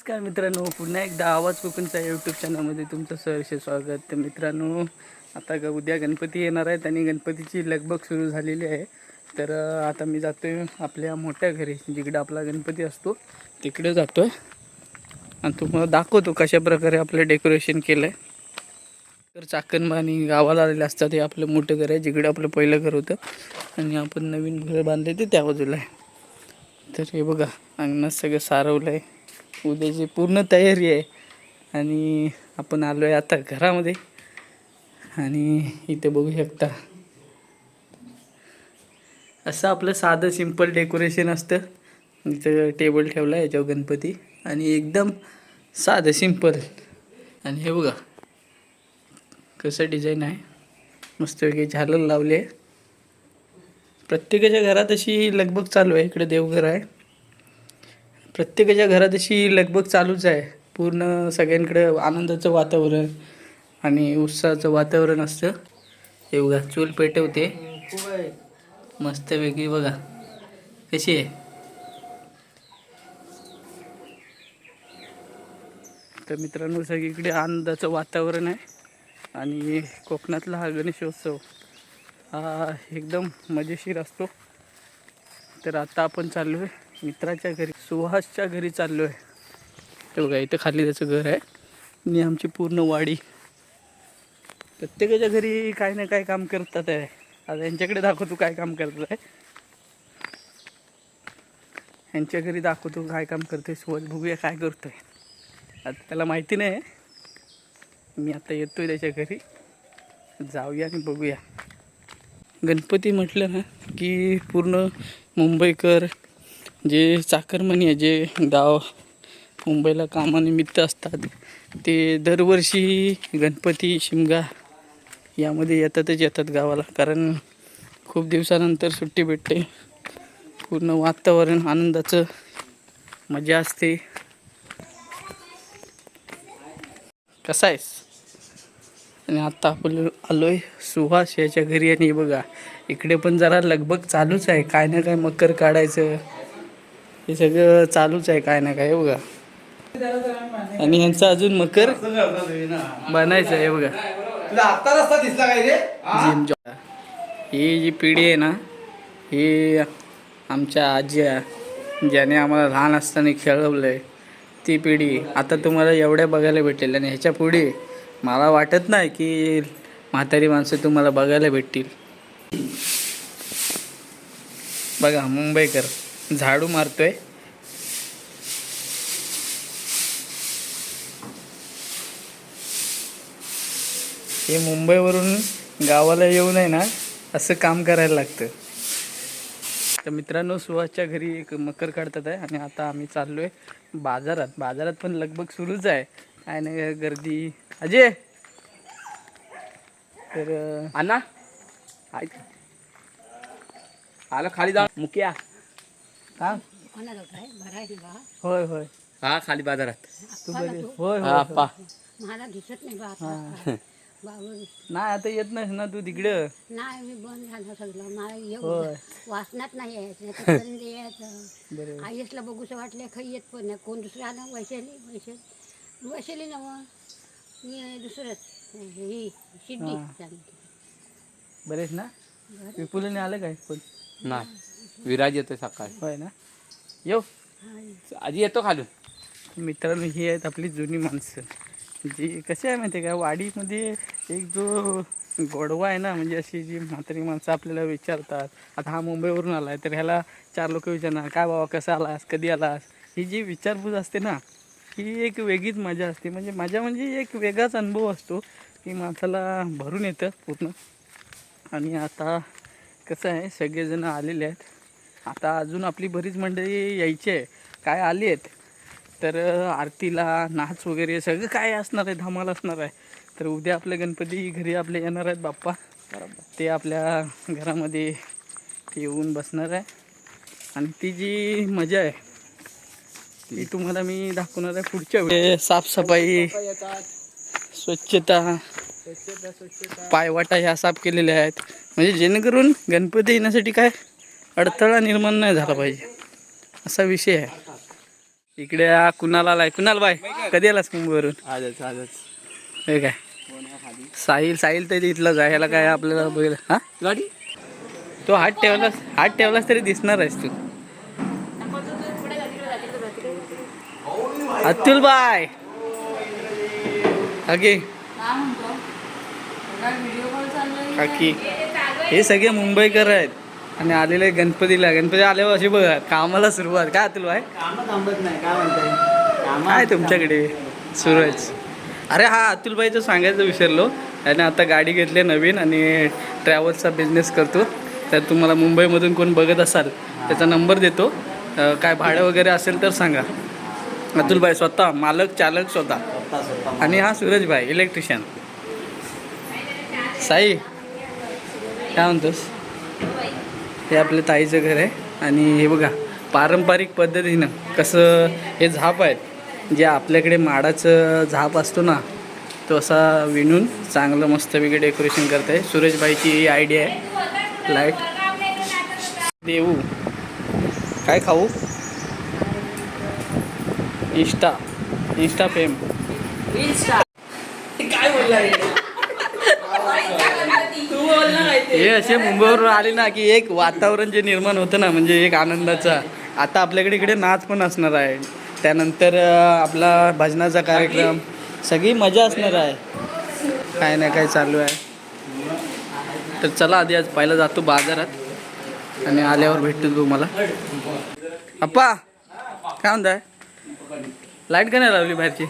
नमस्कार मित्रांनो पुन्हा एकदा आवाज कोकणच्या यूट्यूब चॅनलमध्ये तुमचं सहर्ष स्वागत. तर मित्रांनो आता ग उद्या गणपती येणार आहेत आणि गणपतीची लगबग सुरू झालेली आहे. तर आता मी जातो आहे आपल्या मोठ्या घरी जिकडे आपला गणपती असतो तिकडे जातो आहे आणि तुम्हाला दाखवतो कशा प्रकारे आपलं डेकोरेशन केलं आहे तर चाकणबाणी गावाला आलेले असतात हे आपलं मोठं घर आहे जिकडे आपलं पहिलं घर होतं. आणि आपण नवीन घर बांधले ते त्या बाजूला आहे. तर हे बघा अंगणात सगळं सारवलं आहे उद्याची पूर्ण तयारी आहे आणि आपण आलो आहे आता घरामध्ये. आणि इथे बघू शकता. असं आपलं साधं सिंपल डेकोरेशन असतं. इथं टेबल ठेवला आहे याच्यावर गणपती. आणि एकदम साधं सिंपल आणि हे बघा कसं डिझाईन आहे. मस्तपैकी झालर लावले. आहे प्रत्येकाच्या घरात अशी लगबग चालू आहे. इकडे देवघर आहे. प्रत्येकाच्या घरात अशी लगबग चालूच आहे. पूर्ण सगळ्यांकडे आनंदाचं वातावरण आणि उत्साहाचं वातावरण असतं. हे बघा चूल पेटवते. मस्त वेगळी बघा. कशी आहे? तर मित्रांनो सगळीकडे आनंदाचं वातावरण आहे. आणि कोकणातला हा गणेशोत्सव हा एकदम मजेशीर असतो. तर आता आपण चाललो आहे मित्राच्या घरी. सुहासच्या घरी चाललो आहे ते बघा इथं खाली त्याचं घर आहे. आणि आमची पूर्ण वाडी. प्रत्येकाच्या घरी काय ना काय काम करतात आहे. आता यांच्याकडे दाखवतो काय काम करत आहे यांच्या घरी दाखवतो काय काम करते सुहास बघूया काय करतोय. आता त्याला माहिती नाही. मी आता येतोय त्याच्या घरी. जाऊया आणि बघूया. गणपती म्हटलं ना की पूर्ण मुंबईकर जे चाकरमनी आहे जे गाव मुंबईला कामानिमित्त असतात ते दरवर्षी गणपती शिमगा यामध्ये येतातच येतात गावाला. कारण खूप दिवसानंतर सुट्टी भेटते. पूर्ण वातावरण आनंदाचं मजा असते. कसा आहेस? आणि आत्ता आपण आलो आहे सुहास याच्या घरी. आणि बघा इकडे पण जरा लगबग चालूच आहे. काय ना काय मकर काढायचं. हे सगळं चालूच आहे काय ना काय बघा. आणि यांचं अजून मकर बनायचं आहे बघा. ही? जी पिढी आहे ना ही आमच्या आज्या ज्याने आम्हाला लहान असताना खेळवलं आहे ती पिढी आता तुम्हाला एवढ्या बघायला भेटेल. आणि ह्याच्या पुढे मला वाटत नाही की म्हातारी माणसं तुम्हाला बघायला भेटतील. बघा मुंबईकर. झाडू मारतोय. हे मुंबईवरून गावाला येऊ नये ना असं काम करायला लागतं. तर मित्रांनो सुहासच्या घरी एक मकर काढतात आहे आणि आता आम्ही चाललो आहे बाजारात. बाजारात पण लगबग सुरूच आहे. काय नाही गर्दी. अजय! तर ऐक आलं खाली जा. मुक्या होय होय. हा खाली बाजारात. तू बरी होय हा होय. मला दिसत नाही बा. आता. बाबा नाही आता येत नाहीस ना तू तिकडं? नाही मी बंद झालं सगळं. मला येऊ होय. वाचनात नाही यायचं नाही तिथपर्यंत यायचं बरोबर आईसला बघूसं वाटलं काही येत पण नाही. कोण दुसरं आलं? वैशाली. वैशाली. वैशाली नव मी दुसरंच ही शिड्डी हा. बरेच ना? विपुलने आलं काय कोण नाही. विराज येतोय सकाळी. होय ना? येऊ. आधी येतो खालून. मित्रांनो ही आहेत आपली जुनी माणसं. जी कशी आहे माहिती आहे का? वाडीमध्ये एक जो गोडवा आहे ना म्हणजे अशी जी म्हातारी माणसं आपल्याला विचारतात आता हा मुंबईवरून आला आहे तर ह्याला चार लोक विचारणार काय बाबा कसा आलास? कधी आलास? ही जी विचारपूस असते ना ही एक वेगळीच मजा असते. म्हणजे मजा म्हणजे एक वेगळाच अनुभव असतो की माणसाला भरून येतं पूर्ण. आणि आता कसं आहे सगळेजण आलेले आहेत. आता अजून आपली बरीच मंडळी यायची आहे. काय आली आहेत? तर आरतीला नाच वगैरे सगळं काय असणार आहे? धमाल असणार आहे. तर उद्या आपले गणपती घरी आपले येणार आहेत बाप्पा. ते आपल्या घरामध्ये येऊन बसणार आहे. आणि ती जी मजा आहे ती तुम्हाला मी दाखवणार आहे पुढच्या वेळी. साफसफाई. स्वच्छता. पायवाटा ह्या साफ केलेल्या आहेत. म्हणजे जेणेकरून गणपती येण्यासाठी काय अडथळा निर्माण नाही झाला पाहिजे. असा विषय आहे. इकडे हा कुणाल आलाय? कुणाल बाय कधी आलास मुंबईवरून? आजच आजच हे काय? साहिल साहिल तर इथलाच आहे ह्याला काय आपल्याला बघेल हा? गाडी? तो हात ठेवलास हात ठेवलास तरी दिसणार आहेस तू. अतुल बाय काकी काकी हे सगळे मुंबईकर आहेत. आणि आलेले गणपतीला. गणपती आल्यावर असे बघा कामाला सुरुवात. काय अतुल बाय कामं थांबत नाही. काय म्हणताय? काय तुमच्याकडे? सूरज अरे हा अतुलबाईचं सांगायचं विसरलो. त्याने आता गाडी घेतली नवीन आणि ट्रॅव्हल्सचा बिझनेस करतो. तर तुम्हाला मुंबईमधून कोण बघत असाल त्याचा नंबर देतो. काय भाडं वगैरे असेल तर सांगा. अतुलबाई स्वतः मालक चालक स्वतः. आणि हा सूरजभाई इलेक्ट्रिशियन साई. काय म्हणतोस? हे आपल्या ताईचं घर आहे आणि हे बघा पारंपरिक पद्धतीनं कसं हे झाप आहेत. जे आपल्याकडे माडाचं झाप असतो ना तो असा विणून चांगलं मस्तपैकी डेकोरेशन करत आहे सुरेशबाईची ही आयडिया आहे. लाइट देऊ. काय खाऊ? इंस्टा इंस्टा फेम हे असे मुंबईवरून आले ना की एक वातावरण जे निर्माण होतं ना म्हणजे एक आनंदाचा. आता आपल्याकडे इकडे नाच पण असणार आहे. त्यानंतर आपला भजनाचा कार्यक्रम. सगळी मजा असणार आहे. काय नाही काय चालू आहे. तर चला आधी आज पहिला जातो बाजारात. आणि आल्यावर भेटतो तुम्हाला. अप्पा काय म्हणताय? लाइट का नाही लावली बाहेरची?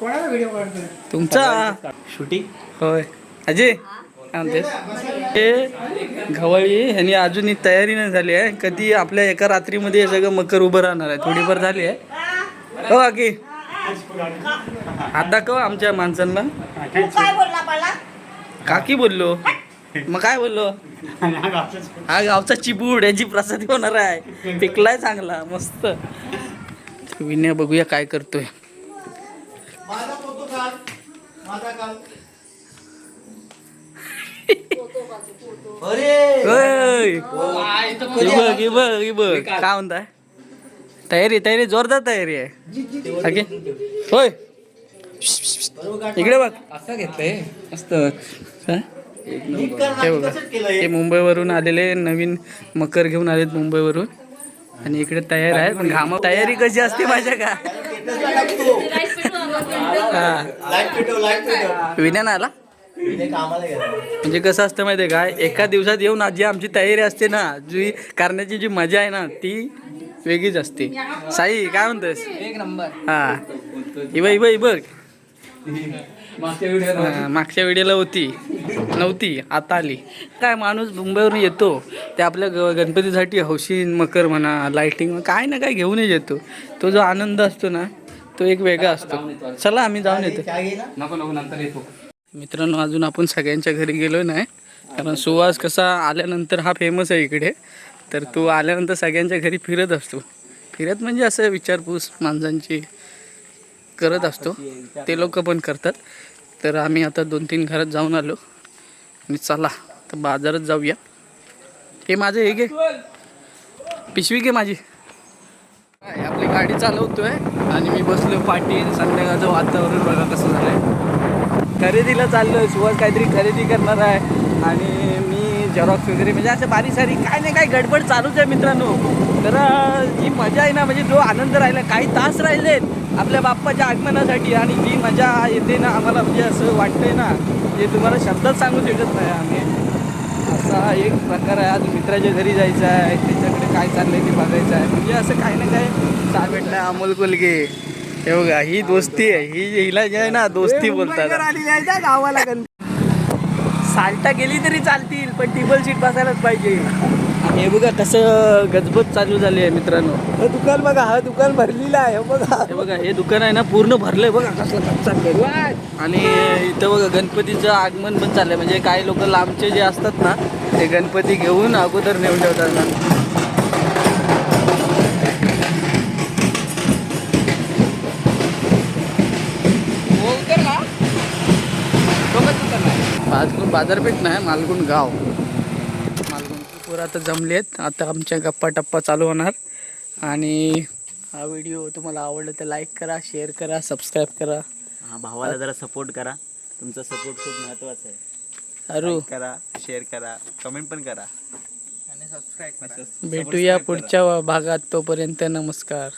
कोणाला व्हिडिओ काढतोय? तुमचा? शूटिंग? होय. अजय काय हे गव्हाळी ह्यांनी अजून ही तयारी नाही झाली आहे. कधी आपल्या एका रात्रीमध्ये हे सगळं मकर उभं राहणार आहे. थोडीफार झाली आहे. हो बाकी हात दाखव आमच्या माणसांना? काकी बोललो. मग काय बोललो? हा गावचा चिबूड याची प्रसादी होणार आहे. पिकलाय चांगला मस्त. विनय बघूया काय करतोय. अरे! होय. बघ हे बघ हे बघ काय म्हणताय? तयारी तयारी जोरदार तयारी आहे. ओके. होय इकडे बघ. असं घेतलंय? मस्त. कर हे ना, बघा. हे मुंबईवरून आलेले नवीन मकर घेऊन आलेत मुंबईवरून. आणि इकडे तयार आहे पण घामा तयारी कशी असते माझ्या का? विनय आला? म्हणजे कसं असतं माहिती आहे का? एका दिवसात येऊन आज जी आमची तयारी असते ना जी करण्याची जी मजा आहे ना ती वेगळीच असते. साई काय म्हणतोस एक नंबर. हा. बघ ही बघ. मागच्या व्हिडिओ मागच्या वेळेला होती. नव्हती आता आली. काय माणूस मुंबईवरून येतो ते आपल्या ग गणपतीसाठी हौशी मकर म्हणा लाईटिंग काय ना काय घेऊनच येतो. तो जो आनंद असतो ना तो एक वेगळा असतो. चला आम्ही जाऊन येतो. नको नको नंतर येतो. मित्रांनो अजून आपण सगळ्यांच्या घरी गेलो नाही. कारण सुवास कसा आल्यानंतर हा फेमस आहे इकडे. तर तो आल्यानंतर सगळ्यांच्या घरी फिरत असतो. फिरत म्हणजे असं विचारपूस माणसांची करत असतो. ते लोक पण करतात. तर आम्ही आता दोन तीन घरात जाऊन आलो. आणि चला तर बाजारात जाऊया. हे माझं हे घे. पिशवी घे माझी. काय, आपली गाडी चालवतोय आणि मी बसलो पाठी संध्याकाळचं वातावरण बघा कसं झालंय. खरेदीला चाललोय. सुहास काहीतरी खरेदी करणार आहे. आणि मी झेरॉक्स वगैरे म्हणजे असं बारीक सारी काय नाही काय गडबड चालूच आहे मित्रांनो. तर जी मजा आहे ना म्हणजे जो आनंद राहिला काही तास राहिलेत आपल्या बाप्पाच्या आगमनासाठी आणि जी मजा येते ना आम्हाला म्हणजे असं वाटतंय ना ते तुम्हाला शब्दात सांगू शकत नाही आम्ही. असा एक प्रकार आहे. आज मित्राच्या घरी जायचं आहे. त्याच्याकडे काय चाललंय ते बघायचं आहे. म्हणजे असं काही ना काय चाल भेटलं अमोल कुलगे. हे बघा ही दोस्ती आहे. ही हिला जे आहे ना दोस्ती बोलतात. गावाला साल्टा गेली तरी चालतील पण टेबल सीट बसायलाच पाहिजे. हे बघा कसं गजबज चालू झाली आहे मित्रांनो. दुकान बघा हा दुकान भरलेलं आहे बघा. हे बघा हे दुकान आहे ना पूर्ण भरलंय बघा कसं आणि इथं बघा गणपतीचं आगमन पण चाललंय. म्हणजे काही लोक लांबचे जे असतात ना ते गणपती घेऊन अगोदर नेऊन ठेवतात. ना मालगुण बाजारपेठ नाही मालगुण गाव. मालगुण पोरं आता जमले आहेत. आता आमच्या गप्पा टप्पा चालू होणार. आणि हा व्हिडिओ तुम्हाला आवडला तर लाईक करा शेअर करा सबस्क्राईब करा. हा भावाला जरा सपोर्ट करा. तुमचा सपोर्ट खूप महत्त्वाचा आहे. अरू. करा शेअर करा कमेंट पण करा. भेटूया पुढच्या भागात तोपर्यंत नमस्कार.